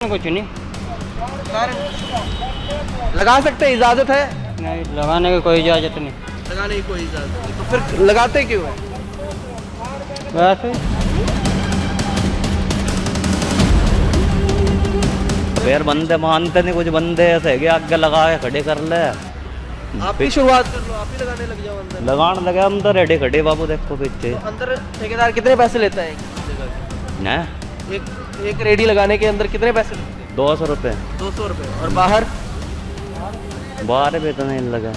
कुछ नहीं। सर लगा सकते हैं इजाज़त है? नहीं लगाने की कोई इजाज़त नहीं। लगाने की कोई इजाज़त नहीं। तो फिर लगाते क्यों है? वैसे? फिर बंदे मानते नहीं कुछ बंदे ऐसे है आगे लगा के खड़े कर ले। आप ही शुरुआत कर लो आप ही लगाने लग जाओ अंदर। लगान लगे हम तो रेडी खड़े बाबू देखो पीछे। तो अंदर ठेकेदार कितने पैसे लेता है एक जगह के? ना एक एक रेडी लगाने के अंदर कितने पैसे लगते हैं दो सौ रुपये दो सौ रुपये और बाहर बाहर भी तो नहीं लगा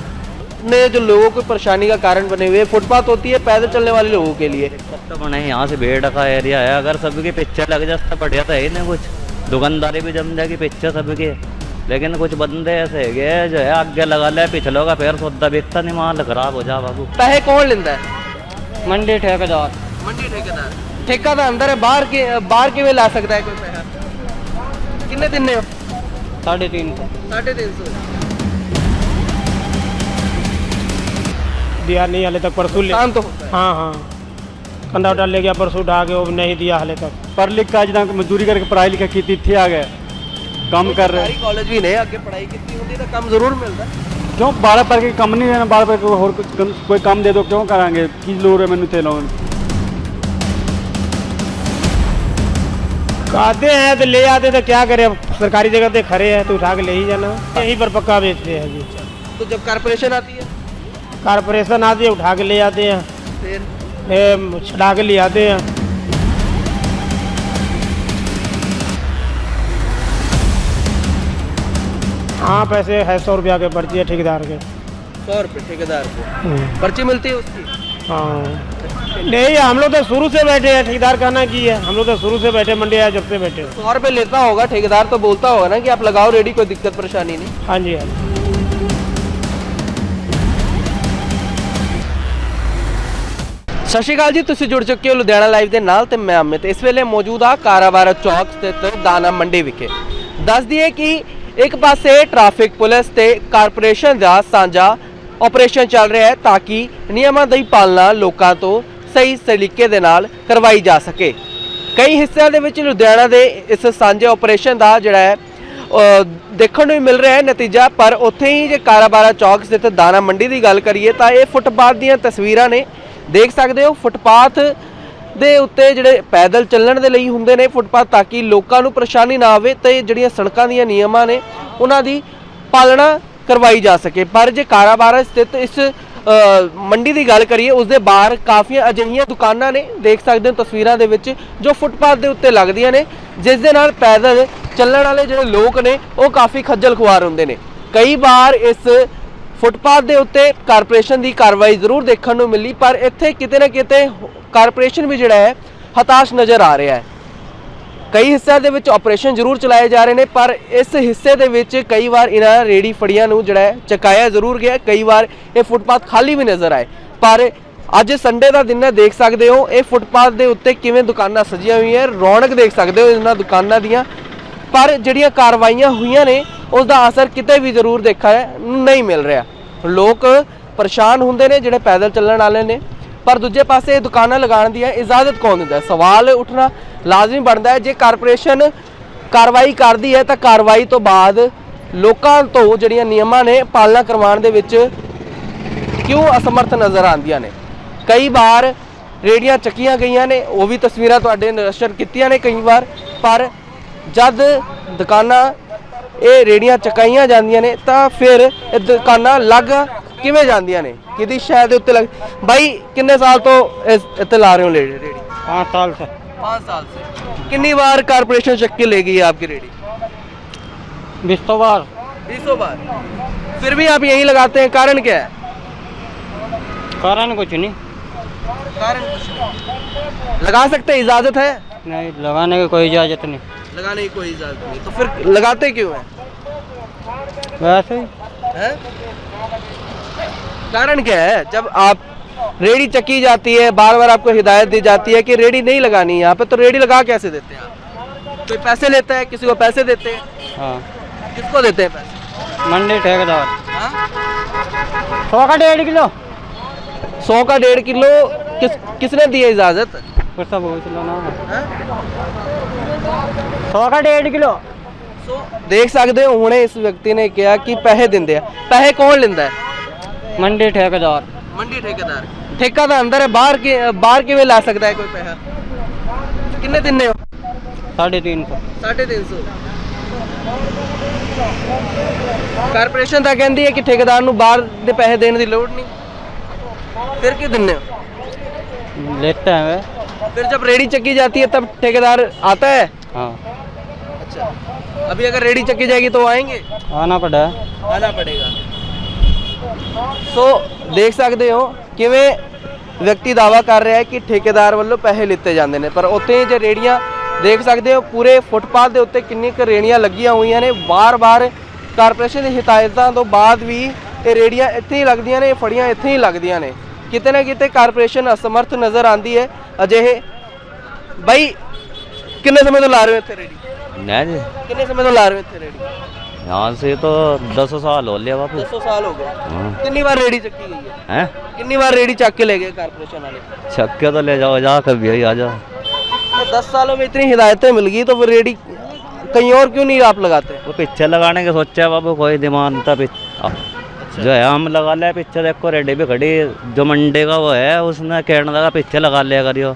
ने जो लोगों को परेशानी का कारण बने हुए फुटपाथ होती है पैदल चलने वाले लोगों के लिए तो बने यहाँ से भीड़ का एरिया है अगर सबके पीछे लग जाता बढ़िया तो है ही नहीं कुछ दुकानदारी भी जम जाएगी पीछे सबके लेकिन कुछ बंदे ऐसे है जो है आगे लगा ले पिछलों का पैर सौदा बिकता नहीं माल खराब हो जा बाबू पैसे कौन लेता है मंडी ठेकेदार मंडी ठेकेदार ठेका ਤਾਂ ਅੰਦਰ ਹੈ ਬਾਹਰ ਕੇ ਬਾਹਰ ਕਿਵੇਂ ਲਾ ਸਕਦਾ ਹੈ ਕੋਈ ਪੈਸਾ ਕਿੰਨੇ ਦਿਨ ਨੇ साढ़े तीन सौ 350 दिया नहीं हाले तक परसों ले काम तो होता है हाँ हाँ कंधा उठा ले गया परसों उठा के वो नहीं दिया हाले तक ਪੜ੍ਹ ਲਿਖ ਕੇ ਅੱਜ ਤੱਕ ਮਜ਼ਦੂਰੀ ਕਰਕੇ ਪੜ੍ਹਾਈ ਲਿਖਾਈ ਕੀਤੀ ਇੱਥੇ ਆ ਗਏ ਕੰਮ ਕਰ ਰਹੇ ਸਰਕਾਰੀ ਕਾਲਜ ਵੀ ਨੇ ਅੱਗੇ ਪੜ੍ਹਾਈ ਕੀਤੀ ਹੁੰਦੀ ਤਾਂ ਕੰਮ ਜ਼ਰੂਰ ਮਿਲਦਾ ਕਿਉਂ ਬਾਰਾਂ ਪਰ ਕੇ ਕੰਮ ਨਹੀਂ ਦੇਣਾ ਬਾਰਾਂ ਪਰ ਕੇ ਹੋਰ ਕੁਛ ਕੰਮ- ਕੋਈ ਕੰਮ ਦੇ ਦਿਓ ਕਿਉਂ ਕਰਾਂਗੇ ਕੀ ਲੋੜ ਹੈ ਮੈਨੂੰ आते हैं तो ले आते तो क्या करें? अब सरकारी जगह पे खड़े हैं तो उठा के ले ही जाना। यहीं पर पक्का बेचते हैं जी। तो जब कारपोरेशन आती है? कारपोरेशन आती है उठा के ले आते हैं। फिर? छटा के ले आते हैं। हाँ पैसे है सौ रुपया के पर्ची है ठेकेदार के। सौ रुपये ठेकेदार को। हम्म। पर्ची मिलती है उसकी? हाँ नहीं हम लोग तो शुरू से बैठे हैं ठेकेदार कहना की है हम लोग तो शुरू से बैठे मंडी आए जब से बैठे हैं। सौ रुपये लेता होगा ठेकेदार तो बोलता होगा ना कि आप लगाओ रेडी कोई दिक्कत परेशानी नहीं हाँ जी हाँ जी ਸਤਿ ਸ਼੍ਰੀ ਅਕਾਲ ਜੀ ਤੁਸੀਂ ਜੁੜ ਚੁੱਕੇ ਹੋ ਲੁਧਿਆਣਾ ਲਾਈਵ ਦੇ ਨਾਲ ਤੇ ਮੈਂ ਅਮਿਤ ਇਸ ਵੇਲੇ ਮੌਜੂਦ ਆ ਕਾਰਾਵਾਰਾ ਚੌਕ ਸਥਿਤ ਦਾਣਾ ਮੰਡੀ ਵਿਖੇ ਦੱਸ ਦਈਏ ਕਿ ਇੱਕ ਪਾਸੇ ਟ੍ਰੈਫਿਕ ਪੁਲਿਸ ਤੇ ਕਾਰਪੋਰੇਸ਼ਨ ਦਾ ਸਾਂਝਾ ਆਪਰੇਸ਼ਨ ਚੱਲ ਰਿਹਾ ਹੈ ਤਾਂ ਕਿ ਨਿਯਮਾਂ ਦੀ ਪਾਲਣਾ ਲੋਕਾਂ ਤੋਂ ਸਹੀ ਤਰੀਕੇ ਦੇ ਨਾਲ ਕਰਵਾਈ ਜਾ ਸਕੇ। ਕਈ ਹਿੱਸਿਆਂ ਦੇ ਵਿੱਚ ਲੁਧਿਆਣਾ ਦੇ ਇਸ ਸਾਂਝੇ ਆਪਰੇਸ਼ਨ ਦਾ ਜਿਹੜਾ ਹੈ ਦੇਖਣ ਨੂੰ ਵੀ ਮਿਲ ਰਿਹਾ ਹੈ ਨਤੀਜਾ, ਪਰ ਉੱਥੇ ਹੀ ਜੇ ਕਾਰਾਬਾਰਾ ਚੌਕ ਸਥਿਤ ਦਾਣਾ ਮੰਡੀ ਦੀ ਗੱਲ ਕਰੀਏ ਤਾਂ ਇਹ ਫੁੱਟਪਾਥ ਦੀਆਂ ਤਸਵੀਰਾਂ ਨੇ। ਦੇਖ ਸਕਦੇ ਹੋ, ਫੁੱਟਪਾਥ ਦੇ ਉੱਤੇ ਜਿਹੜੇ ਪੈਦਲ ਚੱਲਣ ਦੇ ਲਈ ਹੁੰਦੇ ਨੇ ਫੁੱਟਪਾਥ ਤਾਂ ਕਿ ਲੋਕਾਂ ਨੂੰ ਪਰੇਸ਼ਾਨੀ ਨਾ ਆਵੇ ਤੇ ਜਿਹੜੀਆਂ ਸੜਕਾਂ ਦੀਆਂ ਨਿਯਮਾਂ ਨੇ, ਉਹਨਾਂ ਦੀ ਪਾਲਣਾ ਕਰਵਾਈ ਜਾ ਸਕੇ। ਪਰ ਜੇ ਕਾਰਾਬਾਰਾ ਸਥਿਤ ਇਸ ਮੰਡੀ ਦੀ ਗੱਲ ਕਰੀਏ ਉਸ ਦੇ ਬਾਹਰ ਕਾਫੀਆਂ ਅਜਿਹੀਆਂ ਦੁਕਾਨਾਂ ਨੇ, ਦੇਖ ਸਕਦੇ ਹੋ ਤਸਵੀਰਾਂ ਦੇ ਵਿੱਚ, ਜੋ ਫੁੱਟਪਾਥ ਦੇ ਉੱਤੇ ਲੱਗਦੀਆਂ ਨੇ, ਜਿਸ ਦੇ ਨਾਲ ਪੈਦਲ ਚੱਲਣ ਵਾਲੇ ਜਿਹੜੇ ਲੋਕ ਨੇ, ਉਹ ਕਾਫੀ ਖੱਜਲ ਖੁਆਰ ਹੁੰਦੇ ਨੇ। ਕਈ ਵਾਰ ਇਸ ਫੁੱਟਪਾਥ ਦੇ ਉੱਤੇ ਕਾਰਪੋਰੇਸ਼ਨ ਦੀ ਕਾਰਵਾਈ ਜ਼ਰੂਰ ਦੇਖਣ ਨੂੰ ਮਿਲੀ, ਪਰ ਇੱਥੇ ਕਿਤੇ ਨਾ ਕਿਤੇ ਕਾਰਪੋਰੇਸ਼ਨ ਵੀ ਜਿਹੜਾ ਹੈ, ਹਤਾਸ਼ ਨਜ਼ਰ ਆ ਰਿਹਾ ਹੈ। ਕਈ ਹਿੱਸਿਆਂ ਦੇ ਵਿੱਚ ਆਪਰੇਸ਼ਨ ਜ਼ਰੂਰ ਚਲਾਏ ਜਾ ਰਹੇ ਨੇ, ਪਰ ਇਸ ਹਿੱਸੇ ਦੇ ਵਿੱਚ ਕਈ ਵਾਰ ਇਹਨਾਂ ਰੇੜੀ ਫੜੀਆਂ ਨੂੰ ਜਿਹੜਾ ਚਕਾਇਆ ਜ਼ਰੂਰ ਗਿਆ। ਕਈ ਵਾਰ ਇਹ ਫੁੱਟਪਾਥ ਖਾਲੀ ਵੀ ਨਜ਼ਰ ਆਏ। ਪਰ ਅੱਜ ਸੰਡੇ ਦਾ ਦਿਨ ਹੈ, ਦੇਖ ਸਕਦੇ ਹੋ, ਇਹ ਫੁੱਟਪਾਥ ਦੇ ਉੱਤੇ ਕਿਵੇਂ ਦੁਕਾਨਾਂ ਸਜੀਆਂ ਹੋਈਆਂ, ਰੌਣਕ ਦੇਖ ਸਕਦੇ ਹੋ ਇਹਨਾਂ ਦੁਕਾਨਾਂ ਦੀਆਂ। ਪਰ ਜਿਹੜੀਆਂ ਕਾਰਵਾਈਆਂ ਹੋਈਆਂ ਨੇ ਉਸ ਦਾ ਅਸਰ ਕਿਤੇ ਵੀ ਜ਼ਰੂਰ ਦੇਖਾ ਨਹੀਂ ਮਿਲ ਰਿਹਾ। ਲੋਕ ਪਰੇਸ਼ਾਨ ਹੁੰਦੇ ਨੇ, ਜਿਹੜੇ ਪੈਦਲ ਚੱਲਣ ਵਾਲੇ ਨੇ। ਪਰ ਦੂਜੇ ਪਾਸੇ ਦੁਕਾਨਾਂ ਲਗਾਉਣ ਦੀ ਇਜਾਜ਼ਤ ਕੌਣ ਦਿੰਦਾ ਹੈ? ਸਵਾਲ ਉੱਠਣਾ ਲਾਜ਼ਮੀ ਬਣਦਾ ਹੈ ਜੇ ਕਾਰਪੋਰੇਸ਼ਨ ਕਾਰਵਾਈ ਕਰਦੀ ਹੈ ਤਾਂ ਕਾਰਵਾਈ ਤੋਂ ਬਾਅਦ ਲੋਕਾਂ ਤੋਂ ਜਿਹੜੀਆਂ ਨਿਯਮਾਂ ਨੇ ਪਾਲਣਾ ਕਰਵਾਉਣ ਦੇ ਵਿੱਚ ਕਿਉਂ ਅਸਮਰਥ ਨਜ਼ਰ ਆਉਂਦੀਆਂ ਨੇ ਕਈ ਵਾਰ ਰੇੜੀਆਂ ਚੱਕੀਆਂ ਗਈਆਂ ਨੇ, ਉਹ ਵੀ ਤਸਵੀਰਾਂ ਤੁਹਾਡੇ ਨਸ਼ਰ ਕੀਤੀਆਂ ਨੇ ਕਈ ਵਾਰ, ਪਰ ਜਦ ਦੁਕਾਨਾਂ ਇਹ ਰੇੜੀਆਂ ਚਕਾਈਆਂ ਜਾਂਦੀਆਂ ਨੇ ਤਾਂ ਫਿਰ ਇਹ ਦੁਕਾਨਾਂ ਲੱਗ ਕਿਵੇਂ ਜਾਂਦੀਆਂ ਨੇ ਕਿਹਦੀ ਸ਼ਾਇਦ ਦੇ ਉੱਤੇ ਲੱਗ ਬਾਈ ਕਿੰਨੇ ਸਾਲ ਤੋਂ ਇਸ ਇੱਥੇ ਲਾ ਰਹੇ ਹੋ ਲੇ- ਰੇੜੀ पाँच साल से 5 साल से कितनी बार कारपोरेशन चक्की के ले गई है आपकी रेडी बीस सौ बार बीसों बार फिर भी आप यहीं लगाते हैं कारण क्या है कारण कुछ नहीं कारण कुछ नहीं लगा सकते हैं इजाजत है नहीं लगाने की कोई इजाज़त नहीं लगाने की कोई इजाजत नहीं तो फिर लगाते क्यों हैं वैसे ही हैं? कारण क्या है जब आप रेडी चकी जाती है बार बार आपको हिदायत दी जाती है कि रेडी नहीं लगानी यहाँ पे तो रेडी लगा कैसे देते हैं आप कोई पैसे लेता है किसी को पैसे देते हैं हाँ किसको देते हैं पैसे मंडी ठेकेदार हाँ? सौ का डेढ़ किलो सौ का डेढ़ किलो किस किसने दी है इजाजत फिर सब पूछ लो ना हैं? सौ का डेढ़ किलो ਸੋ ਦੇਖ ਸਕਦੇ ਹੋ ਹੁਣੇ ਇਸ ਵਿਅਕਤੀ ਨੇ ਕਿਹਾ ਕਿ ਪੈਸੇ ਦਿੰਦੇ ਆ ਪੈਸੇ ਕੌਣ ਲੈਂਦਾ ਹੈ मंडी ठेकेदार ਮੰਡੀ ਠੇਕੇਦਾਰ ਠੇਕਾ ਤਾਂ ਅੰਦਰ ਹੈ ਬਾਹਰ ਕਿ ਬਾਹਰ ਕਿਵੇਂ ਲਾ ਸਕਦਾ ਹੈ ਕੋਈ ਪੈਸਾ ਕਿੰਨੇ ਦਿੰਨੇ ਹੋ साढ़े तीन सौ 350 ਕਾਰਪੋਰੇਸ਼ਨ ਤਾਂ ਕਹਿੰਦੀ ਹੈ ਕਿ ਠੇਕੇਦਾਰ ਨੂੰ ਬਾਹਰ ਦੇ ਪੈਸੇ ਦੇਣ ਦੀ ਲੋੜ ਨਹੀਂ ਫਿਰ ਕਿਉਂ ਦਿੰਨੇ ਹੋ लेते हैं वे फिर जब रेडी चक्की जाती है तब ठेकेदार आता है हाँ अच्छा अभी अगर रेडी चक्की जाएगी तो आएंगे आना पड़ा है ਆਣਾ ਪੜੇਗਾ ਸੋ ਦੇਖ ਸਕਦੇ ਹੋ ਕਿਵੇਂ ਵਿਅਕਤੀ ਦਾਵਾ ਕਰ ਰਿਹਾ ਹੈ ਕਿ ਠੇਕੇਦਾਰ ਵੱਲੋਂ ਪੈਸੇ ਲਿੱਤੇ ਜਾਂਦੇ ਨੇ। ਪਰ ਉੱਥੇ ਜੇ ਰੇੜੀਆਂ ਦੇਖ ਸਕਦੇ ਹੋ ਪੂਰੇ ਫੁੱਟਪਾਥ ਦੇ ਉੱਤੇ ਕਿੰਨੀ ਕੁ ਰੇੜੀਆਂ ਲੱਗੀਆਂ ਹੋਈਆਂ ਨੇ। ਵਾਰ-ਵਾਰ ਕਾਰਪੋਰੇਸ਼ਨ ਦੀ ਹਦਾਇਤਾਂ ਤੋਂ ਬਾਅਦ ਵੀ ਇਹ ਰੇੜੀਆਂ ਇੱਥੇ ਹੀ ਲੱਗਦੀਆਂ ਨੇ ਫੜੀਆਂ ਇੱਥੇ ਹੀ ਲੱਗਦੀਆਂ ਨੇ। ਕਿਤੇ ਨਾ ਕਿਤੇ ਕਾਰਪੋਰੇਸ਼ਨ ਅਸਮਰਥ ਨਜ਼ਰ ਆਂਦੀ ਹੈ। ਅਜਿਹੇ ਬਾਈ ਕਿੰਨੇ ਸਮੇਂ ਤੋਂ ਲਾ ਰਹੇ ਹੋ ਇੱਥੇ ਰੇੜੀ? ਨਾ ਜੀ। ਕਿੰਨੇ ਸਮੇਂ ਤੋਂ ਲਾ ਰਹੇ ਹੋ ਇੱਥੇ ਰੇੜੀ? यहाँ से तो दस साल हो लिया बापू दसों साल हो गए। हाँ। कितनी बार रेडी चक्की गई है? हैं? कितनी बार रेडी चक के ले गए कारपोरेशन वाले? चक्के तो ले जाओ जा कभी आई आ जाओ तो दस सालों में इतनी हिदायतें मिल गई तो फिर रेडी कहीं और क्यों नहीं आप लगाते? वो पिक्चर लगाने के सोचा है बाबू कोई दिमाग था अच्छा। जो है हम लगा लिया पिक्चर देखो रेडी भी खड़ी। जो मंडे का वो है उसने कहने लगा पिक्चर लगा लिया करियो।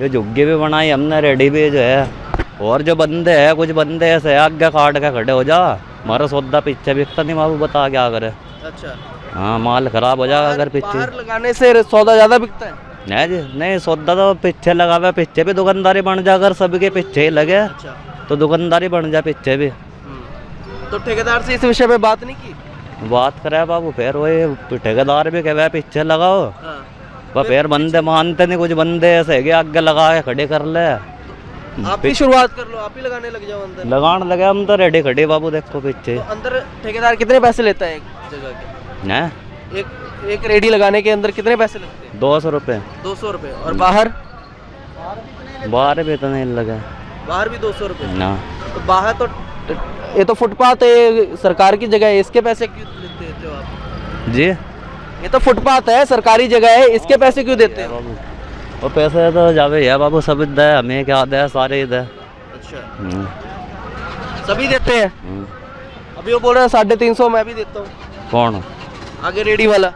ये झुग्गे भी बनाई हमने रेडी भी जो है। और जो बंदे हैं कुछ बंदे ऐसे आगे काट के खड़े हो जा। हमारा सौदा पीछे बिकता नहीं बाबू बता क्या करे अच्छा हाँ माल खराब हो जाएगा अगर पीछे बाहर लगाने से सौदा ज्यादा बिकता है नहीं जी नहीं सौदा तो पीछे लगा हुआ है, पीछे भी दुकानदारी बन जा अगर सबके पीछे ही लगे अच्छा तो दुकानदारी बन जा पीछे भी तो ठेकेदार से इस विषय पे बात नहीं की बात करे बाबू फिर वही ठेकेदार भी कहे पीछे लगाओ हाँ वह फिर बंदे मानते नहीं कुछ बंदे ऐसे है कि आगे लगा के खड़े कर ले आप ही शुरुआत कर लो आप ही लगाने लग जाओ अंदर लगाने लगे हम तो रेडी खड़े बाबू देखो पीछे तो अंदर ठेकेदार कितने पैसे लेता है एक जगह के न एक एक रेडी लगाने के अंदर कितने पैसे लगते हैं दो सौ रुपये दो सौ रुपये और बाहर बाहर भी तो नहीं लगे बाहर भी दो सौ रुपये ना तो बाहर तो ये तो फुटपाथ है सरकार की जगह है इसके पैसे क्यों देते हो आप जी ये तो फुटपाथ है सरकारी जगह है इसके पैसे क्यों देते हो बाबू वो पैसे तो जावे है बाबू सब दे हमें क्या दे सारे दे अच्छा हम्म, सभी देते हैं हम्म। अभी वो बोल रहे हैं साढ़े तीन सौ मैं भी देता हूँ कौन आगे रेडी वाला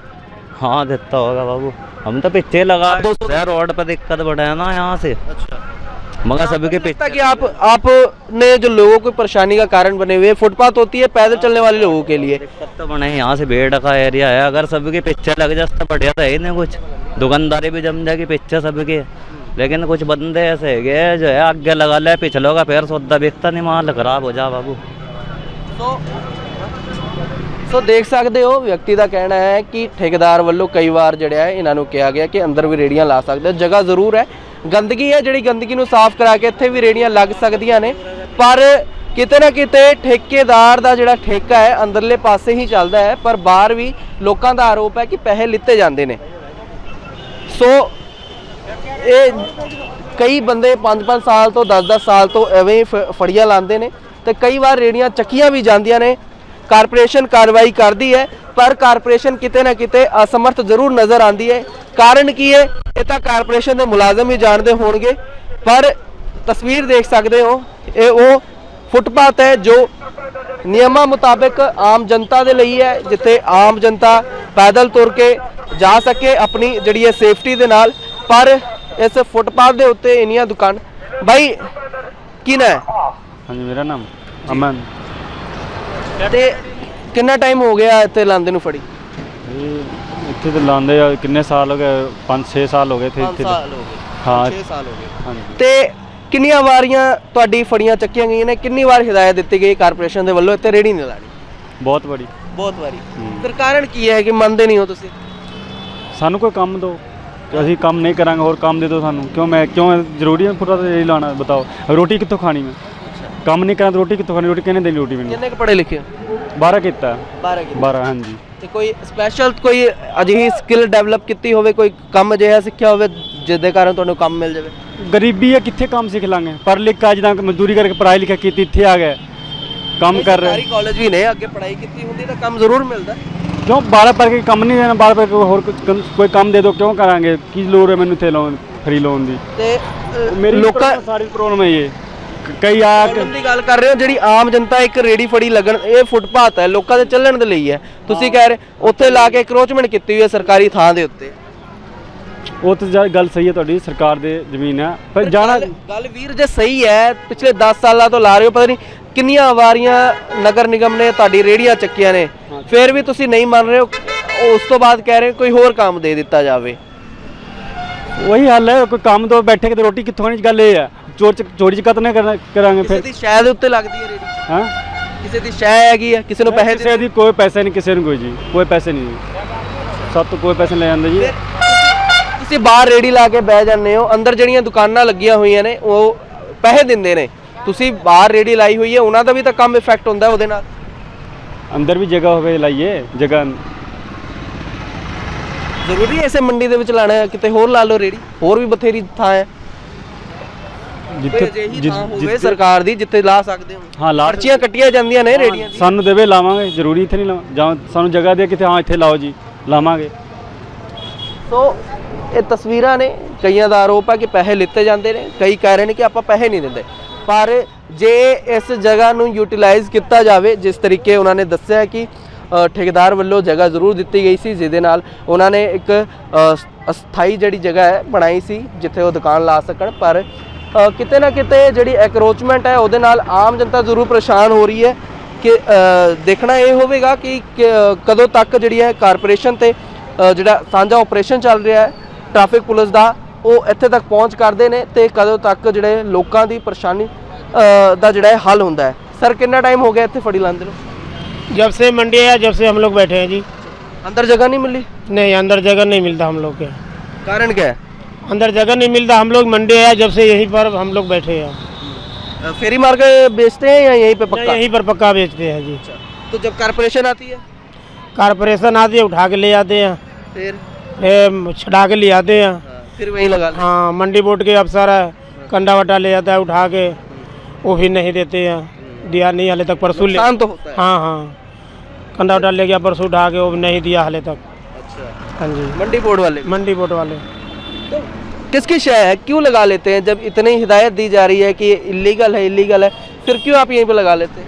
हाँ देता होगा बाबू हम तो पीछे लगा आप दो सौ- यार रोड पे दिक्कत बढ़े है ना यहाँ से अच्छा मगर सभी के लगता पीछे कि आप आपने जो लोगों को परेशानी का कारण बने हुए फुटपाथ होती है पैदल चलने वाले लोगों के लिए दिक्कत तो बने यहाँ से भीड़ का एरिया है अगर सबके पीछे लग जाए तो बढ़िया तो है ही नहीं कुछ दुकानदारी भी जम जाएगी पीछे सबके लेकिन कुछ बंदे ऐसे है जो है आगे लगा ले पिछलों का फिर सौदा बिकता नहीं माल खराब हो जा बाबू ਸੋ ਸੋ ਦੇਖ ਸਕਦੇ ਹੋ ਵਿਅਕਤੀ ਦਾ ਕਹਿਣਾ ਹੈ ਕਿ ਠੇਕੇਦਾਰ ਵੱਲੋਂ ਕਈ ਵਾਰ ਜਿਹੜਾ ਹੈ ਇਹਨਾਂ ਨੂੰ ਕਿਹਾ ਗਿਆ ਕਿ ਅੰਦਰ ਵੀ ਰੇੜੀਆਂ ਲਾ ਸਕਦੇ ਹੋ ਜਗ੍ਹਾ ਜ਼ਰੂਰ ਹੈ ਗੰਦਗੀ ਹੈ, ਜਿਹੜੀ ਗੰਦਗੀ ਨੂੰ ਸਾਫ਼ ਕਰਾ ਕੇ ਇੱਥੇ ਵੀ ਰੇੜੀਆਂ ਲੱਗ ਸਕਦੀਆਂ ਨੇ। ਪਰ ਕਿਤੇ ਨਾ ਕਿਤੇ ਠੇਕੇਦਾਰ ਦਾ ਜਿਹੜਾ ਠੇਕਾ ਹੈ, ਅੰਦਰਲੇ ਪਾਸੇ ਹੀ ਚੱਲਦਾ ਹੈ, ਪਰ ਬਾਹਰ ਵੀ ਲੋਕਾਂ ਦਾ ਆਰੋਪ ਹੈ ਕਿ ਪੈਸੇ ਲਿੱਤੇ ਜਾਂਦੇ ਨੇ। ਸੋ, ਇਹ ਕਈ ਬੰਦੇ 5-5 ਸਾਲ ਤੋਂ 10-10 ਸਾਲ ਤੋਂ ਐਵੇਂ ਹੀ ਫੜੀਆਂ ਲਾਉਂਦੇ ਨੇ ਤੇ ਕਈ ਵਾਰ ਰੇੜੀਆਂ ਚੱਕੀਆਂ ਵੀ ਜਾਂਦੀਆਂ ਨੇ। ਕਾਰਪੋਰੇਸ਼ਨ ਕਾਰਵਾਈ ਕਰਦੀ ਹੈ, ਪਰ ਕਾਰਪੋਰੇਸ਼ਨ ਕਿਤੇ ਨਾ ਕਿਤੇ ਅਸਮਰਥ ਜ਼ਰੂਰ ਨਜ਼ਰ ਆਂਦੀ ਹੈ। ਕਾਰਨ ਕੀ ਹੈ? ਇਹ ਤਾਂ ਕਾਰਪੋਰੇਸ਼ਨ ਦੇ ਮੁਲਾਜ਼ਮ ਹੀ ਜਾਣਦੇ ਹੋਣਗੇ, ਪਰ ਤਸਵੀਰ ਦੇਖ ਸਕਦੇ ਹੋ, ਇਹ ਉਹ ਫੁੱਟਪਾਥ ਹੈ ਜੋ ਨਿਯਮਾਂ ਮੁਤਾਬਕ ਆਮ ਜਨਤਾ ਦੇ ਲਈ ਹੈ, ਜਿੱਥੇ ਆਮ ਜਨਤਾ ਪੈਦਲ ਤੁਰ ਕੇ ਜਾ ਸਕੇ ਆਪਣੀ ਜਿਹੜੀ ਹੈ ਸੇਫਟੀ ਦੇ ਨਾਲ। ਪਰ ਇਸ ਫੁੱਟਪਾਥ ਦੇ ਉੱਤੇ ਇੰਨੀਆਂ ਦੁਕਾਨ ਬਾਈ, ਕੀ ਨਾ ਹੈ? ਹਾਂਜੀ, ਮੇਰਾ ਨਾਮ ਅਮਨ। ਤੇ ਕਿੰਨਾ ਟਾਈਮ ਹੋ ਗਿਆ ਇੱਥੇ ਲਾਂਦੇ ਨੂੰ ਫੜੀ? ਇਹ ਇੱਥੇ ਤੇ ਲਾਉਂਦੇ ਆ ਕਿੰਨੇ ਸਾਲ ਹੋ ਗਏ? 5-6 ਸਾਲ ਹੋ ਗਏ ਇੱਥੇ ਇੱਥੇ ਸਾਲ ਹੋ ਗਏ। ਹਾਂ। 6 ਸਾਲ ਹੋ ਗਏ। ਹਾਂਜੀ। ਤੇ ਕਿੰਨੀਆਂ ਵਾਰੀਆਂ ਤੁਹਾਡੀ ਫੜੀਆਂ ਚੱਕੀਆਂ ਗਈਆਂ ਨੇ? ਕਿੰਨੀ ਵਾਰ ਹਦਾਇਤ ਦਿੱਤੀ ਗਈ ਕਾਰਪੋਰੇਸ਼ਨ ਦੇ ਵੱਲੋਂ? ਇੱਥੇ ਰੇੜੀ ਨਹੀਂ ਲਾਣੀ। ਬਹੁਤ ਬੜੀ ਬਹੁਤ ਵਾਰੀ। ਫਿਰ ਕਾਰਨ ਕੀ ਹੈ ਕਿ ਮੰਨਦੇ ਨਹੀਂ ਹੋ ਤੁਸੀਂ? ਸਾਨੂੰ ਕੋਈ ਕੰਮ ਦਿਓ। ਤੇ ਅਸੀਂ ਕੰਮ ਨਹੀਂ ਕਰਾਂਗੇ ਹੋਰ ਕੰਮ ਦੇ ਦਿਓ ਸਾਨੂੰ। ਕਿਉਂ ਮੈਂ ਕਿਉਂ ਜ਼ਰੂਰੀ ਹੈ ਫੁੱਟਾ ਤੇ ਲਾਣਾ? ਬਤਾਓ। ਰੋਟੀ ਕਿੱਥੋਂ ਖਾਣੀ ਮੈਂ? ਕੰਮ ਨਹੀਂ ਕਰਾਂ ਤਾਂ ਰੋਟੀ ਕਿੱਥੋਂ ਖਾਣੀ? ਰੋਟੀ ਕਿਹਨੇ ਦੇਣੀ ਰੋਟੀ ਮੈਨੂੰ? ਕਿੰਨੇ ਕੁ ਪੜੇ ਲਿਖੇ 12 ਕੀਤਾ। 12 ਕੀ 12 ਹਾਂਜੀ। ਤੇ ਕੋਈ ਸਪੈਸ਼ਲ ਕੋਈ ਅਜਿਹੀ ਸਕਿੱਲ ਡਿਵੈਲਪ ਕੀਤੀ ਹੋਵੇ ਕੋਈ ਕੰਮ ਅਜਿਹਾ ਸਿੱਖਿਆ ਹੋਵੇ ਜਿਹਦੇ ਕਾਰਨ ਤੁਹਾਨੂੰ ਕੰਮ ਮਿਲ ਜਾਵੇ? ਗਰੀਬੀ ਹੈ ਕਿੱਥੇ ਕੰਮ ਸਿੱਖ ਲਾਂਗੇ? ਪਰ ਲਿਖ ਕੇ ਜਿੱਦਾਂ ਮਜ਼ਦੂਰੀ ਕਰਕੇ ਪੜ੍ਹਾਈ ਲਿਖਿਆ ਕੀਤੀ ਇੱਥੇ ਆ ਗਏ। ਕੰਮ ਕਰ ਰਹੇ। ਸਰਕਾਰੀ ਕਾਲਜ ਵੀ ਨੇ ਅੱਗੇ ਪੜ੍ਹਾਈ ਕੀਤੀ ਹੁੰਦੀ ਤਾਂ ਕੰਮ ਜ਼ਰੂਰ ਮਿਲਦਾ। ਕਿਉਂ? ਬਾਰਾਂ ਪੜ੍ਹ ਕੇ ਕੰਮ ਨਹੀਂ ਦੇਣਾ ਬਾਰਾਂ ਪੜ੍ਹ ਕੇ ਹੋਰ ਕੋਈ ਕੰਮ- ਕੋਈ ਕੰਮ ਦੇ ਦਿਓ ਕਿਉਂ ਕਰਾਂਗੇ? ਕੀ ਲੋੜ ਹੈ ਮੈਨੂੰ ਇੱਥੇ ਲੋਨ ਫਰੀ ਲੋਨ ਦੀ? ਤੇ ਅ, ਮੇਰੀ ਲੋਕਾਂ ਸਾਰੀ ਪ੍ਰੋਬਲਮ ਹੈ ਇਹ। ਕਈ ਆ ਪ੍ਰੋਬਲਮ ਦੀ ਗੱਲ ਕਰ ਰਹੇ ਹੋ ਜਿਹੜੀ ਆਮ ਜਨਤਾ ਇੱਕ ਰੇੜੀ ਫੜੀ ਲੱਗਣ ਇਹ ਫੁੱਟਪਾਥ ਹੈ ਲੋਕਾਂ ਦੇ ਚੱਲਣ ਦੇ ਲਈ ਹੈ। ਤੁਸੀਂ ਕਹਿ ਰਹੇ ਉੱਥੇ ਲਾ ਕੇ ਕਰੋਚਮੈਂਟ ਕੀਤੀ ਹੋਈ ਹੈ ਸਰਕਾਰੀ ਥਾਂ ਦੇ ਉੱਤੇ। ਉਹ ਤਾਂ ਜਾ- ਗੱਲ ਸਹੀ ਹੈ ਤੁਹਾਡੀ ਸਰਕਾਰ ਦੇ ਜ਼ਮੀਨ ਹੈ। ਪਰ ਜਾਣਾ ਗੱਲ- ਗੱਲ ਵੀਰ ਜੇ ਸਹੀ ਹੈ ਪਿਛਲੇ 10 ਸਾਲਾਂ ਤੋਂ ਲਾ ਰਹੇ ਹੋ ਪਤਾ ਨਹੀਂ ਕਿੰਨੀਆਂ ਵਾਰੀਆਂ ਨਗਰ ਨਿਗਮ ਨੇ ਤੁਹਾਡੀ ਰੇੜੀਆਂ ਚੱਕੀਆਂ ਨੇ। ਫਿਰ ਵੀ ਤੁਸੀਂ ਨਹੀਂ ਮੰਨ ਰਹੇ ਹੋ ਉਸ ਤੋਂ ਬਾਅਦ ਕਹਿ ਰਹੇ ਹੋ ਕੋਈ ਹੋਰ ਕੰਮ ਦੇ ਦਿੱਤਾ ਜਾਵੇ। ਉਹੀ ਹੱਲ ਹੈ ਕੋਈ ਕੰਮ ਤੋਂ ਬੈਠੇ ਕਿਤੇ ਰੋਟੀ ਕਿੱਥੋਂ ਖਾਣੀ ਗੱਲ ਇਹ ਹੈ। ਚੋਰ ਚ ਚੋਰੀ ਚ ਕਤ ਨਾ ਕਰਾਂਗੇ ਕਿਸੇ ਫਿਰ। ਦੀ ਸ਼ਾਇਦ ਉੱਤੇ ਲੱਗਦੀ ਹੈ ਰੇੜੀ। ਹਾਂ? ਕਿਸੇ ਦੀ ਸ਼ਾਇ ਹੈਗੀ ਹੈ ਕਿਸੇ ਨੂੰ ਪੈਸੇ ਕਿਸੇ ਦੀ ਕੋਈ ਪੈਸੇ ਨਹੀਂ ਕਿਸੇ ਨੂੰ ਕੋਈ ਜੀ। ਕੋਈ ਪੈਸੇ ਨਹੀਂ ਜੀ। ਸਭ ਤੋਂ ਕੋਈ ਪੈਸੇ ਨਹੀਂ ਲੈ ਜਾਂਦੇ ਜੀ। ਤੁਸੀਂ ਬਾਹਰ ਰੇੜੀ ਲਾ ਕੇ ਬਹਿ ਜਾਂਦੇ ਹੋ ਅੰਦਰ ਜਿਹੜੀਆਂ ਦੁਕਾਨਾਂ ਲੱਗੀਆਂ ਹੋਈਆਂ ਨੇ ਉਹ ਪੈਸੇ ਦਿੰਦੇ ਨੇ। ਤੁਸੀਂ ਬਾਹਰ ਰੇੜੀ ਲਾਈ ਹੋਈ ਹੈ ਉਹਨਾਂ ਦਾ ਵੀ ਤਾਂ ਕੰਮ ਇਫੈਕਟ ਹੁੰਦਾ ਉਹਦੇ ਨਾਲ। ਅੰਦਰ ਵੀ ਜਗ੍ਹਾ ਹੋਵੇ ਲਾਈਏ ਜਗ੍ਹਾ ਜ਼ਰੂਰੀ ਹੈ ਇਸੇ ਮੰਡੀ ਦੇ ਵਿੱਚ ਲਾਣਾ ਹੈ ਕਿਤੇ ਹੋਰ ਲਾ ਲਓ ਰੇੜੀ। ਹੋਰ ਵੀ ਬਥੇਰੀ ਥਾਂ ਹੈ। ਜਿੱਥੇ ਅਜਿਹੀ ਥਾਂ ਹੋਵੇ ਸਰਕਾਰ ਦੀ ਜਿੱਥੇ ਲਾ ਸਕਦੇ ਹੋ। ਹਾਂ ਲਾ ਪਰਚੀਆਂ ਕੱਟੀਆਂ ਜਾਂਦੀਆਂ ਨੇ ਰੇੜੀਆਂ ਦੀ ਸਾਨੂੰ ਦੇਵੇ ਲਾਵਾਂਗੇ ਜ਼ਰੂਰੀ ਇੱਥੇ ਨਹੀਂ ਲਾਵਾਂ ਜਾਂ ਸਾਨੂੰ ਜਗ੍ਹਾ ਦੇ ਕਿਤੇ ਹਾਂ ਇੱਥੇ ਲਾਓ ਜੀ ਲਾਵਾਂਗੇ। ਸੋ ਇਹ ਤਸਵੀਰਾਂ ਨੇ ਕਈਆਂ ਦਾ ਆਰੋਪ ਹੈ ਕਿ ਪੈਸੇ ਲਿੱਤੇ ਜਾਂਦੇ ਨੇ ਕਈ ਕਹਿ ਰਹੇ ਨੇ ਕਿ ਆਪਾਂ ਪੈਸੇ ਨਹੀਂ ਦਿੰਦੇ। ਪਰ ਜੇ ਇਸ ਜਗ੍ਹਾ ਨੂੰ ਯੂਟਿਲਾਈਜ਼ ਕੀਤਾ ਜਾਵੇ ਜਿਸ ਤਰੀਕੇ ਉਹਨਾਂ ਨੇ ਦੱਸਿਆ ਕਿ ਠੇਕੇਦਾਰ ਵੱਲੋਂ ਜਗ੍ਹਾ ਜ਼ਰੂਰ ਦਿੱਤੀ ਗਈ ਸੀ ਜਿਹਦੇ ਨਾਲ ਉਹਨਾਂ ਨੇ ਇੱਕ ਅਸਥਾਈ ਜਿਹੜੀ ਜਗ੍ਹਾ ਹੈ ਬਣਾਈ ਸੀ ਜਿੱਥੇ ਉਹ ਦੁਕਾਨ ਲਾ ਸਕਣ। ਪਰ ਕਿਤੇ ਨਾ ਕਿਤੇ ਜਿਹੜੀ ਐਕਰੋਚਮੈਂਟ ਹੈ ਉਹਦੇ ਨਾਲ ਆਮ ਜਨਤਾ ਜ਼ਰੂਰ ਪਰੇਸ਼ਾਨ ਹੋ ਰਹੀ ਹੈ ਕਿ ਅ, ਦੇਖਣਾ ਇਹ ਹੋਵੇਗਾ ਕਿ ਕਿ, ਅ, ਕਦੋਂ ਤੱਕ ਜਿਹੜੀ ਹੈ ਕਾਰਪੋਰੇਸ਼ਨ ਤੇ ਅ, ਜਿਹੜਾ ਸਾਂਝਾ ਆਪਰੇਸ਼ਨ ਚੱਲ ਰਿਹਾ ਹੈ ਟ੍ਰੈਫਿਕ ਪੁਲਿਸ ਦਾ ਉਹ ਇੱਥੇ ਤੱਕ ਪਹੁੰਚ ਕਰਦੇ ਨੇ ਤੇ ਕਦੋਂ ਤੱਕ ਜਿਹੜੇ ਲੋਕਾਂ ਦੀ ਪਰੇਸ਼ਾਨੀ ਅ, ਦਾ ਜਿਹੜਾ ਹੈ ਹੱਲ ਹੁੰਦਾ ਹੈ ਸਰ ਕਿੰਨਾ ਟਾਈਮ ਹੋ ਗਿਆ ਇੱਥੇ ਫੜੀ ਲਾਂਦੇ ਨੂੰ जब से मंडी आया जब से हम लोग बैठे हैं जी ਅੰਦਰ ਜਗ੍ਹਾ ਨਹੀਂ ਮਿਲੀ नहीं अंदर जगह नहीं मिलता हम लोग के ਕਾਰਨ क्या है अंदर जगह नहीं मिलता हम लोग मंडी आया जब से यहीं पर हम लोग बैठे हैं। फेरी मार के बेचते हैं या यहीं पे पक्का? यहीं पर पक्का बेचते हैं जी। तो जब कारपोरेशन आती है? कारपोरेशन आती है उठा के ले जाते हैं। फिर? छड़ा के ले आते हैं। हाँ, फिर वहीं लगा हाँ। मंडी बोर्ड के अफसर है कंडा वटा ले जाता है उठा के। वो भी नहीं देते हैं। दिया नहीं हाले तक परसों ले तो होता है। हाँ हाँ। कंडा वटा ले गया परसों उठा के वो नहीं दिया हाले तक। अच्छा। हाँ जी। मंडी बोर्ड वाले? मंडी बोर्ड वाले। किसकी शय है? क्यों लगा लेते हैं? जब इतनी हिदायत दी जा रही है कि इलीगल है इलीगल है फिर क्यों आप यहीं पे लगा लेते हैं?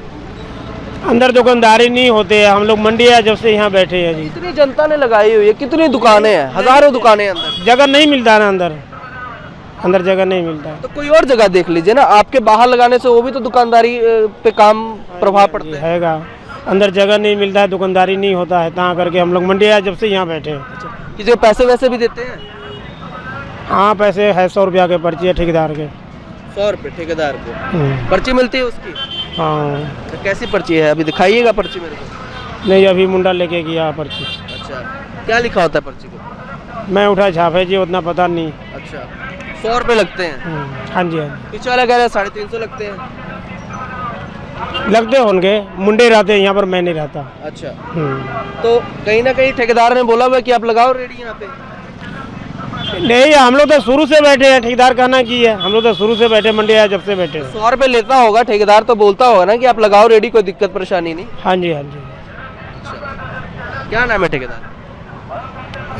अंदर दुकानदारी नहीं होते है हम लोग मंडी है जब से यहाँ बैठे हैं जी। इतनी जनता ने लगाई हुई है? कितनी दुकानें हैं? हज़ारों दुकानें हैं अंदर। जगह नहीं मिलता ना अंदर। अंदर जगह नहीं मिलता। तो कोई और जगह देख लीजिए ना आपके बाहर लगाने से वो भी तो दुकानदारी पे काम प्रभाव पड़ता है। हैगा। अंदर जगह नहीं मिलता है दुकानदारी नहीं होता है ता करके हम लोग मंडी आए जब से यहाँ बैठे हैं। किसी को पैसे वैसे भी देते हैं? हाँ पैसे है सौ रुपया के पर्ची है ठेकेदार के। सौ रुपये ठेकेदार को? हम्म, पर्ची मिलती है उसकी? हाँ। तो कैसी पर्ची है? अभी दिखाइएगा पर्ची मेरे को। नहीं अभी मुंडा लेके गया पर्ची। अच्छा। क्या लिखा होता है पर्ची को? मैं उठा छापे जी उतना पता नहीं। अच्छा। सौ रुपये लगते हैं? हम्म, हाँ जी हाँ पीछे वाला कह रहा है साढ़े तीन सौ लगते हैं। लगते होंगे। मुंडे रहते हैं यहाँ पर मैं नहीं रहता। अच्छा। हम्म। तो कहीं ना कहीं ठेकेदार ने बोला हुआ कि आप लगाओ रेडी यहाँ पे। नहीं हम लोग तो शुरू से बैठे हैं ठेकेदार कहना की है हम लोग तो शुरू से बैठे मंडी आए जब से बैठे हैं। सौ रुपये लेता होगा ठेकेदार तो बोलता होगा ना कि आप लगाओ रेडी कोई दिक्कत परेशानी नहीं। हाँ जी हाँ जी। क्या नाम है ठेकेदार?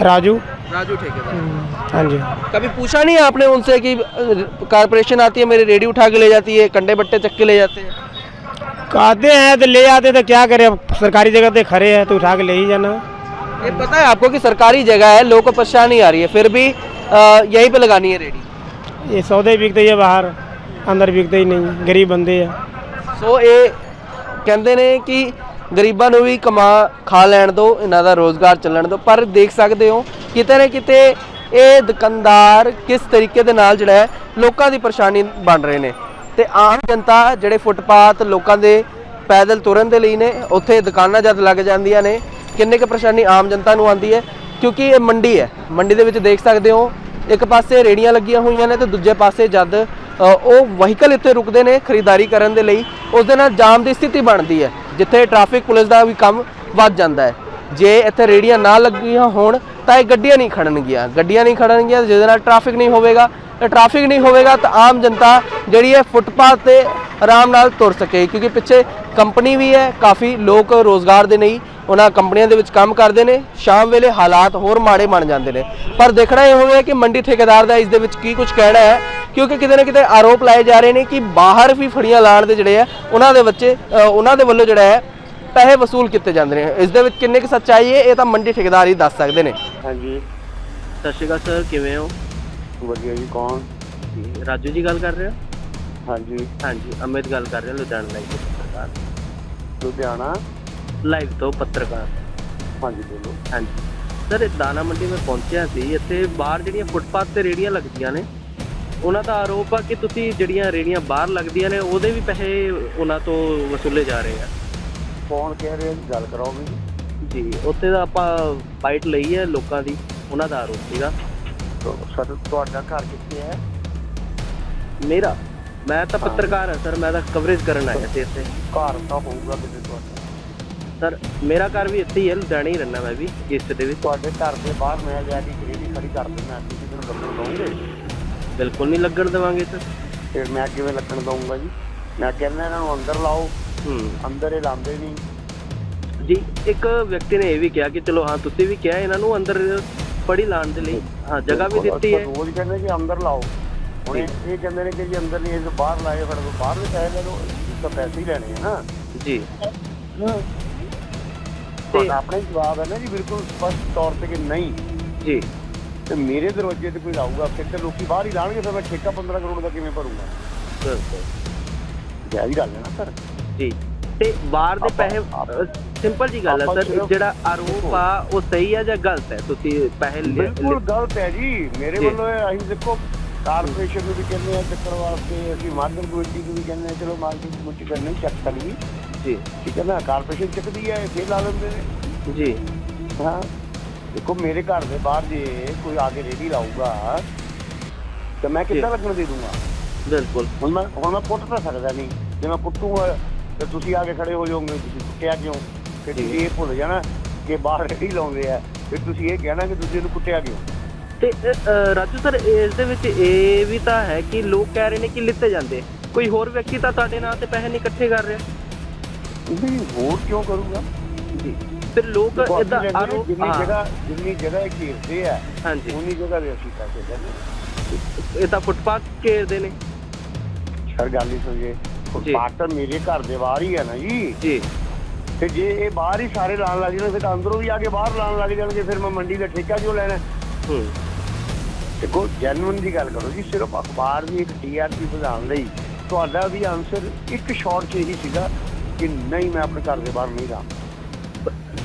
राजू। राजू ठेकेदार। हम्म, हाँ जी। कभी पूछा नहीं आपने उनसे कि कारपोरेशन आती है मेरी रेडी उठा के ले जाती है कंडे बट्टे चक के ले जाते हैं? कहते हैं तो ले आते तो क्या करें अब सरकारी जगह पे खड़े हैं तो उठा के ले ही जाना। ये पता है आपको कि सरकारी जगह है लोगों को परेशानी आ रही है फिर भी अ, यहीं पे लगानी है रेडी ये सौदे बिकते ही है बाहर अंदर बिकते ही नहीं गरीब बंदे हैं ਸੋ ਇਹ ਕਹਿੰਦੇ ਨੇ ਕਿ ਗਰੀਬਾਂ ਨੂੰ ਵੀ ਕਮਾ ਖਾ ਲੈਣ ਦਿਓ ਇਹਨਾਂ ਦਾ ਰੋਜ਼ਗਾਰ ਚੱਲਣ ਦਿਓ ਪਰ ਦੇਖ ਸਕਦੇ ਹੋ ਕਿਤੇ ਨਾ ਕਿਤੇ ਇਹ ਦੁਕਾਨਦਾਰ ਕਿਸ ਤਰੀਕੇ ਦੇ ਨਾਲ ਜਿਹੜਾ ਹੈ ਲੋਕਾਂ ਦੀ ਪਰੇਸ਼ਾਨੀ ਬਣ ਰਹੇ ਨੇ ਤੇ ਆਮ ਜਨਤਾ ਜਿਹੜੇ ਫੁੱਟਪਾਥ ਲੋਕਾਂ ਦੇ ਪੈਦਲ ਤੁਰਨ ਦੇ ਲਈ ਨੇ ਉੱਥੇ ਦੁਕਾਨਾਂ ਜਦ ਲੱਗ ਜਾਂਦੀਆਂ ਨੇ ਕਿੰਨੇ ਕੁ ਪਰੇਸ਼ਾਨੀ ਆਮ ਜਨਤਾ ਨੂੰ ਆਉਂਦੀ ਹੈ, ਕਿਉਂਕਿ ਇਹ ਮੰਡੀ ਹੈ। ਮੰਡੀ ਦੇ ਵਿੱਚ ਦੇਖ ਸਕਦੇ ਹੋ, ਇੱਕ ਪਾਸੇ ਰੇੜੀਆਂ ਲੱਗੀਆਂ ਹੋਈਆਂ ਨੇ ਤੇ ਦੂਜੇ ਪਾਸੇ ਜਦ ਉਹ ਵਹੀਕਲ ਇੱਥੇ ਰੁਕਦੇ ਨੇ ਖਰੀਦਦਾਰੀ ਕਰਨ ਦੇ ਲਈ, ਉਸ ਦੇ ਨਾਲ ਜਾਮ ਦੀ ਸਥਿਤੀ ਬਣਦੀ ਹੈ, ਜਿੱਥੇ ਟ੍ਰੈਫਿਕ ਪੁਲਿਸ ਦਾ ਵੀ ਕੰਮ ਵੱਧ ਜਾਂਦਾ ਹੈ। ਜੇ ਇੱਥੇ ਰੇੜੀਆਂ ਨਾ ਲੱਗੀਆਂ ਹੋਣ, ਤਾਂ ਇਹ ਗੱਡੀਆਂ ਨਹੀਂ ਖੜਨਗੀਆਂ। ਗੱਡੀਆਂ ਨਹੀਂ ਖੜਨਗੀਆਂ, ਜਿਹਦੇ ਨਾਲ ਟ੍ਰੈਫਿਕ ਨਹੀਂ ਹੋਵੇਗਾ। ਤੇ ਟ੍ਰੈਫਿਕ ਨਹੀਂ ਹੋਵੇਗਾ, ਤਾਂ ਆਮ ਜਨਤਾ ਜਿਹੜੀ ਹੈ ਫੁੱਟਪਾਥ ਤੇ ਆਰਾਮ ਨਾਲ ਤੁਰ ਸਕੇ, ਕਿਉਂਕਿ ਪਿੱਛੇ ਕੰਪਨੀ ਵੀ ਹੈ, ਕਾਫੀ ਲੋਕ ਰੋਜ਼ਗਾਰ ਦੇ ਨਹੀਂ ਉਹਨਾਂ ਕੰਪਨੀਆਂ ਦੇ ਵਿੱਚ ਕੰਮ ਕਰਦੇ ਨੇ ਸ਼ਾਮ ਵੇਲੇ ਹਾਲਾਤ ਹੋਰ ਮਾੜੇ ਬਣ ਜਾਂਦੇ ਨੇ। ਪਰ ਦੇਖਣਾ ਇਹ ਹੋਵੇਗਾ ਕਿ ਮੰਡੀ ਠੇਕੇਦਾਰ ਦਾ ਇਸ ਦੇ ਵਿੱਚ ਕੀ ਕੁਝ ਕਹਿਣਾ ਹੈ ਕਿਉਂਕਿ ਕਿਤੇ ਨਾ ਕਿਤੇ ਆਰੋਪ ਲਾਏ ਜਾ ਰਹੇ ਨੇ ਕਿ ਬਾਹਰ ਵੀ ਫੜੀਆਂ ਲਾਣ ਦੇ ਜਿਹੜੇ ਆ ਉਹਨਾਂ ਦੇ ਬੱਚੇ ਉਹਨਾਂ ਦੇ ਵੱਲੋਂ ਜਿਹੜਾ ਹੈ ਪੈਸੇ ਵਸੂਲ ਕੀਤੇ ਜਾਂਦੇ ਨੇ। ਇਸ ਦੇ ਵਿੱਚ ਕਿੰਨੇ ਕੁ ਸੱਚਾਈ ਹੈ ਇਹ ਤਾਂ ਮੰਡੀ ਠੇਕੇਦਾਰ ਹੀ ਦੱਸ ਸਕਦੇ ਨੇ। ਹਾਂਜੀ। ਸਤਿ ਸ਼੍ਰੀ ਅਕਾਲ ਸਰ ਕਿਵੇਂ ਹੋ? ਵਧੀਆ ਜੀ ਕੌਣ? ਰਾਜੂ ਜੀ ਗੱਲ ਕਰ ਰਹੇ ਹੋ? ਹਾਂਜੀ। ਹਾਂਜੀ ਅਮਿਤ ਗੱਲ ਕਰ ਰਹੇ ਲੁਧਿਆਣਾ ਲਾਈਵ ਤੋਂ ਪੱਤਰਕਾਰ ਲੁਧਿਆਣਾ? ਲਾਈਵ ਤੋਂ ਪੱਤਰਕਾਰ। ਹਾਂਜੀ ਬੋਲੋ। ਹਾਂਜੀ। ਸਰ ਇਹ ਦਾਣਾ ਮੰਡੀ ਮੈਂ ਪਹੁੰਚਿਆ ਸੀ। ਇੱਥੇ ਬਾਹਰ ਜਿਹੜੀਆਂ ਫੁੱਟਪਾਥ ਤੇ ਰੇੜੀਆਂ ਲੱਗਦੀਆਂ ਨੇ ਉਹਨਾਂ ਦਾ ਆਰੋਪ ਆ ਕਿ ਤੁਸੀਂ ਜਿਹੜੀਆਂ ਰੇੜੀਆਂ ਬਾਹਰ ਲੱਗਦੀਆਂ ਨੇ ਉਹਦੇ ਵੀ ਪੈਸੇ ਉਹਨਾਂ ਤੋਂ ਵਸੂਲੇ ਜਾ ਰਹੇ ਆ। ਕੌਣ ਕਹਿ ਰਿਹਾ ਜੀ? ਗੱਲ ਕਰਾਓ ਵੀ। ਜੀ ਉੱਥੇ ਦਾ ਆਪਾਂ ਬਾਈਟ ਲਈ ਹੈ ਲੋਕਾਂ ਦੀ ਉਹਨਾਂ ਦਾ ਆਰੋਪ ਸੀਗਾ। ਸਰ ਤੁਹਾਡਾ ਘਰ ਕਿੱਥੇ ਹੈ? ਮੇਰਾ? ਮੈਂ ਤਾਂ ਪੱਤਰਕਾਰ ਹਾਂ ਸਰ। ਮੈਂ ਤਾਂ ਕਵਰੇਜ ਕਰਨ ਆਇਆ ਸੀ ਇੱਥੇ। ਘਰ ਤਾਂ ਹੋਊਗਾ ਕਿਤੇ ਤੁਹਾਡਾ। ਸਰ ਮੇਰਾ ਘਰ ਵੀ ਇੱਥੇ ਹੀ ਹੈ ਲੁਧਿਆਣੇ ਹੀ ਰਹਿਣਾ ਮੈਂ ਵੀ ਇਸ ਦੇ ਵਿੱਚ। ਤੁਹਾਡੇ ਘਰ ਦੇ ਬਾਹਰ ਮੈਂ ਜਾ ਕੇ ਗ੍ਰੇਡੀ ਖੜੀ ਕਰ ਦਿੰਦਾ ਤੁਸੀਂ ਮੈਨੂੰ ਲੱਗਣ ਦਓਗੇ ਬਿਲਕੁਲ ਨਹੀਂ ਲੱਗਣ ਦੇਵਾਂਗੇ ਸਰ। ਫਿਰ ਮੈਂ ਕਿਵੇਂ ਲੱਗਣ ਦਊਂਗਾ ਜੀ। ਮੈਂ ਕਹਿੰਦਾ ਇਹਨਾਂ ਨੂੰ ਅੰਦਰ ਲਾਓ। ਹੂੰ। ਅੰਦਰ ਇਹ ਲਾਉਂਦੇ ਨਹੀਂ। ਜੀ ਇੱਕ ਵਿਅਕਤੀ ਨੇ ਇਹ ਵੀ ਕਿਹਾ ਕਿ ਚਲੋ ਹਾਂ ਤੁਸੀਂ ਵੀ ਕਿਹਾ ਇਹਨਾਂ ਨੂੰ ਅੰਦਰ ਪੜੀ ਲਾਉਣ ਦੇ ਲਈ। ਹਾਂ ਜਗ੍ਹਾ ਵੀ ਦਿੱਤੀ ਹੈ। ਰੋਜ਼ ਕਹਿੰਦੇ ਕਿ ਅੰਦਰ ਲਾਓ। ਹੁਣ ਇਹ ਇਹ ਕਹਿੰਦੇ ਨੇ ਕਿ ਜੀ ਅੰਦਰ ਨਹੀਂ ਇਹ ਤਾਂ ਬਾਹਰ ਲਾਏ ਫੜ ਬਾਹਰ ਵੀ ਪੈਸੇ ਲੈ ਲਓ ਤਾਂ ਪੈਸੇ ਹੀ ਲੈਣੇ ਆ ਨਾ। ਜੀ। ਤੁਹਾਡਾ ਆਪਣਾ ਹੀ ਜਵਾਬ ਹੈ ਨਾ ਜੀ ਬਿਲਕੁਲ ਸਪਸ਼ਟ ਤੌਰ ਤੇ ਕਿ ਨਹੀਂ। ਜੀ। ਤੇ ਮੇਰੇ ਦਰਵਾਜ਼ੇ ਤੇ ਕੋਈ ਲਾਊਗਾ ਫਿਰ ਤੇ ਲੋਕੀ ਬਾਹਰ ਹੀ ਲਾਣਗੇ ਫਿਰ ਮੈਂ ਠੇਕਾ 15 ਕਰੋੜ ਦਾ ਕਿਵੇਂ ਭਰੂੰਗਾ? ਬਿਲਕੁਲ ਜਾਇਜ਼ ਗੱਲ ਹੈ ਨਾ ਸਰ। ਜੀ। ਤੇ ਬਾਹਰ ਦੇ ਪੈਸੇ ਸਿੰਪਲ ਜੀ ਗੱਲ ਹੈ ਸਰ ਜਿਹੜਾ ਆਰੋਪ ਆ ਉਹ ਸਹੀ ਹੈ ਜਾਂ ਗਲਤ ਹੈ? ਤੁਸੀਂ ਪੈਸੇ ਬਿਲਕੁਲ ਗਲਤ ਹੈ ਜੀ। ਮੇਰੇ। ਵੱਲੋਂ ਅਸੀਂ ਦੇਖੋ ਕਾਰਪੋਰੇਸ਼ਨ ਨੂੰ ਵੀ ਕਹਿੰਦੇ ਆ ਚੱਕਰ ਵਾਸਤੇ ਅਸੀਂ ਮਾਰਕੀਟ ਕਮੇਟੀ ਨੂੰ ਵੀ ਕਹਿੰਦੇ ਆ ਚਲੋ ਮਾਰਕੀਟ ਕਮੇਟੀ ਕਰ ਨਹੀਂ ਚੱਕ ਸਕਦੀ। ਜੀ। ਠੀਕ ਹੈ ਨਾ? ਕਾਰਪੋਰੇਸ਼ਨ ਚੱਕਦੀ ਹੈ ਫਿਰ ਲਾ ਲੈਂਦੇ ਨੇ। ਜੀ। ਹਾਂ। ਦੇਖੋ ਮੇਰੇ ਘਰ ਦੇ ਬਾਹਰ ਜੇ ਕੋਈ ਆ ਕੇ ਰੇੜੀ ਲਾਊਗਾ ਤੇ ਮੈਂ ਕਿੱਦਾਂ ਲੱਗਣ ਦੇ ਦੂੰਗਾ? ਬਿਲਕੁਲ। ਹੁਣ ਮੈਂ ਹੁਣ ਮੈਂ ਪੁੱਟ ਤਾਂ ਸਕਦਾ ਨਹੀਂ। ਜੇ ਮੈਂ ਪੁੱਟੂਗਾ ਤੇ ਤੁਸੀਂ ਆ ਕੇ ਖੜੇ ਹੋ ਜਾਓਗੇ ਤੁਸੀਂ ਕੁੱਟਿਆ ਕਿਉਂ? ਫਿਰ ਇਹ ਭੁੱਲ ਜਾਣਾ ਕਿ ਬਾਹਰ ਰੇੜੀ ਲਾਉਂਦੇ ਆ। ਫਿਰ ਤੁਸੀਂ ਇਹ ਕਹਿਣਾ ਕਿ ਤੁਸੀਂ ਇਹਨੂੰ ਕੁੱਟਿਆ ਕਿਉਂ? ਤੇ ਰਾਜੂ ਸਰ ਇਸ ਦੇ ਵਿੱਚ ਇਹ ਵੀ ਤਾਂ ਹੈ ਕਿ ਲੋਕ ਕਹਿ ਰਹੇ ਨੇ ਕਿ ਲਿੱਤੇ ਜਾਂਦੇ ਕੋਈ ਹੋਰ ਵਿਅਕਤੀ ਤਾਂ ਤੁਹਾਡੇ ਨਾਂ ਤੇ ਪੈਸੇ ਨਹੀਂ ਇਕੱਠੇ ਕਰ ਰਿਹਾ? ਨਹੀਂ ਹੋਰ ਕਿਉਂ ਕਰੂਗਾ? ਜੀ। ਫਿਰ ਲੋਕ ਦੇਖੋ, ਇਦਾਂ ਅਸੀਂ ਲੈਂਦੇ ਆਰੋਪ ਜਿੰਨੀ ਹਾਂ, ਜਗ੍ਹਾ ਜਿੰਨੀ ਜਗ੍ਹਾ ਇਹ ਘੇਰਦੇ ਆ ਹਾਂਜੀ। ਉਨੀ ਜਗ੍ਹਾ ਦੇ ਅਸੀਂ ਪੈਸੇ ਲੈਂਦੇ ਇਹ ਤਾਂ ਫੁੱਟਪਾਥ ਘੇਰਦੇ ਨੇ। ਸਰ ਗੱਲ ਹੀ ਸਮਝੇ ਫੁੱਟਪਾਥ ਤਾਂ ਮੇਰੇ ਘਰ ਦੇ ਬਾਹਰ ਹੀ ਹੈ ਨਾ ਜੀ। ਜੀ। ਤੇ ਜੇ ਇਹ ਬਾਹਰ ਹੀ ਸਾਰੇ ਲਾਣ ਲੱਗ ਜਾਣ ਫਿਰ ਤਾਂ ਅੰਦਰੋਂ ਵੀ ਆ ਕੇ ਬਾਹਰ ਲਾਣ ਲੱਗ ਜਾਣਗੇ ਫਿਰ ਮੈਂ ਮੰਡੀ ਦਾ ਠੇਕਾ ਕਿਉਂ ਲੈਣਾ? ਹੂੰ। ਦੇਖੋ ਜੈਨੂਇਨ ਦੀ ਗੱਲ ਕਰੋ ਜੀ ਸਿਰਫ ਅਖਬਾਰ ਦੀ ਇੱਕ ਟੀਆਰਪੀ ਵਧਾਉਣ ਲਈ ਤੁਹਾਡਾ ਵੀ ਆਨਸਰ ਇੱਕ ਸ਼ਾਰਟ 'ਚ ਹੀ ਸੀਗਾ। ਕਿ ਨਹੀਂ ਮੈਂ ਆਪਣੇ ਘਰ ਦੇ ਬਾਹਰ ਨਹੀਂ ਰਾਂ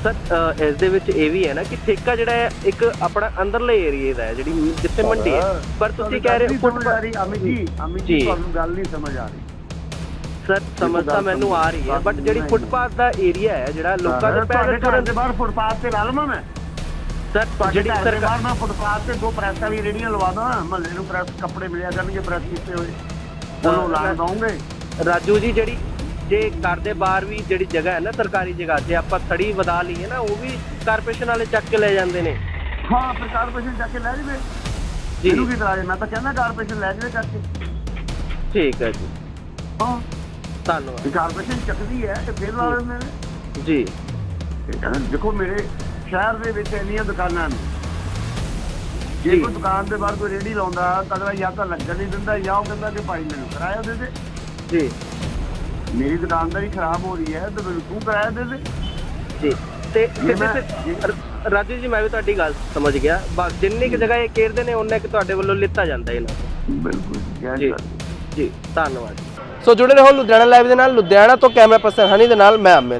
ਸਰ ਇਸ ਦੇ ਵਿੱਚ ਇਹ ਵੀ ਹੈ ਨਾ ਕਿ ਠੇਕਾ ਜਿਹੜਾ ਹੈ ਇੱਕ ਆਪਣਾ ਅੰਦਰਲੇ ਏਰੀਏ ਦਾ ਹੈ ਜਿਹੜੀ ਜਿੱਥੇ ਮੰਡੀ ਹੈ। ਪਰ ਤੁਸੀਂ ਕਹਿ ਰਹੇ ਹੋ ਫੁੱਟਪਾਥ ਅਮਿਤ ਜੀ। ਅਮਿਤ ਜੀ। ਤੁਹਾਨੂੰ ਗੱਲ ਨਹੀਂ ਸਮਝ ਆ ਰਹੀ। ਸਰ ਸਮਝ ਤਾਂ ਮੈਨੂੰ ਆ ਰਹੀ ਹੈ ਬਟ ਜਿਹੜੀ ਫੁੱਟਪਾਥ ਦਾ ਏਰੀਆ ਹੈ ਜਿਹੜਾ ਲੋਕਾਂ ਦੇ ਪੈਦਲ ਤੁਰਨ ਦੇ ਬਾਹਰ ਫੁੱਟਪਾਥ ਤੇ ਲਾ ਲਵਾਂ ਮੈਂ? ਸਰ ਜਿਹੜੀ ਸਰਕਾਰ ਮੈਂ ਫੁੱਟਪਾਥ ਤੇ ਦੋ ਪ੍ਰੈਸ ਵਾਲੀ ਰੇੜੀਆਂ ਲਵਾ ਦਾਂ ਮਹੱਲੇ ਨੂੰ ਪ੍ਰੈਸ ਕੱਪੜੇ ਮਿਲਿਆ ਕਰਨਗੇ ਪ੍ਰੈਸ ਕੀਤੇ ਹੋਏ। ਉਹਨੂੰ ਲਾ ਦਵਾਂਗੇ ਰਾਜੂ ਜੀ ਜਿਹੜੀ ਜੇ ਘਰ ਦੇ ਬਾਹਰ ਵੀ ਜਿਹੜੀ ਜਗ੍ਹਾ ਹੈ ਨਾ ਸਰਕਾਰੀ ਜਗ੍ਹਾ ਜੇ ਆਪਾਂ ਥੜੀ ਵਧਾ ਲਈਏ ਨਾ ਉਹ ਵੀ ਕਾਰਪੋਰੇਸ਼ਨ ਵਾਲੇ ਚੱਕ ਕੇ ਲੈ ਜਾਂਦੇ ਨੇ। ਹਾਂ ਫਿਰ ਕਾਰਪੋਰੇਸ਼ਨ ਜਾ ਕੇ ਲੈ ਜਾਵੇ। ਜੀ। ਇਹਨੂੰ ਕੀ ਤਰਾਜ ਮੈਂ ਤਾਂ ਕਹਿੰਦਾ ਕਾਰਪੋਰੇਸ਼ਨ ਲੈ ਜਾਵੇ ਕਰਕੇ ਠੀਕ ਹੈ ਜੀ। ਹਾਂ। ਧੰਨਵਾਦ। ਕਾਰਪੋਰੇਸ਼ਨ ਚੱਕਦੀ ਹੈ ਤੇ ਫਿਰ ਲਾ ਲੈਂਦੇ ਨੇ। ਜੀ। ਦੇਖੋ ਮੇਰੇ ਸ਼ਹਿਰ ਦੇ ਵਿੱਚ ਇੰਨੀਆਂ ਦੁਕਾਨਾਂ ਨੇ। ਜੇ ਜੀ। ਕੋਈ ਦੁਕਾਨ ਦੇ ਬਾਹਰ ਕੋਈ ਰੇੜੀ ਲਾਉਂਦਾ ਤਾਂ ਅਗਲਾ ਜਾਂ ਤਾਂ ਲੱਗਣ ਨਹੀਂ ਦਿੰਦਾ ਜਾਂ ਉਹ ਕਹਿੰਦਾ ਕਿ ਭਾਈ ਮੈਨੂੰ ਕਿਰਾਇਆ ਦੇ ਦੇ। ਜੀ। ਮੇਰੀ ਦੁਕਾਨਦਾਰੀ ਖਰਾਬ ਹੋ ਰਹੀ ਹੈ ਤੇ ਮੈਨੂੰ ਤੂੰ ਕਿਰਾਇਆ ਦੇ ਦੇ। ਜੀ। ਤੇ ਸਿੱਧੇ ਮੈਂ- ਸਿੱਧੇ- ਰ- ਰਾਜੂ ਜੀ ਮੈਂ ਵੀ ਤੁਹਾਡੀ ਗੱਲ ਸਮਝ ਗਿਆ। ਬਸ ਜਿੰਨੀ ਕੁ ਜਗ੍ਹਾ ਇਹ ਕੇਰਦੇ ਨੇ ਉਹਨੇ ਕਿ ਤੁਹਾਡੇ ਵੱਲੋਂ ਲਿੱਤਾ ਜਾਂਦਾ ਇਹਨਾਂ ਤੋਂ ਬਿਲਕੁਲ ਜੈ ਜੀ ਧੰਨਵਾਦ। ਸੋ ਜੁੜੇ ਰਹੋ ਲੁਧਿਆਣਾ ਲਾਈਵ ਦੇ ਨਾਲ। ਲੁਧਿਆਣਾ ਤੋਂ ਕੈਮਰਾ ਪਰਸਨ ਹਨੀ ਦੇ ਨਾਲ ਮੈਂ ਅਮਿਤ।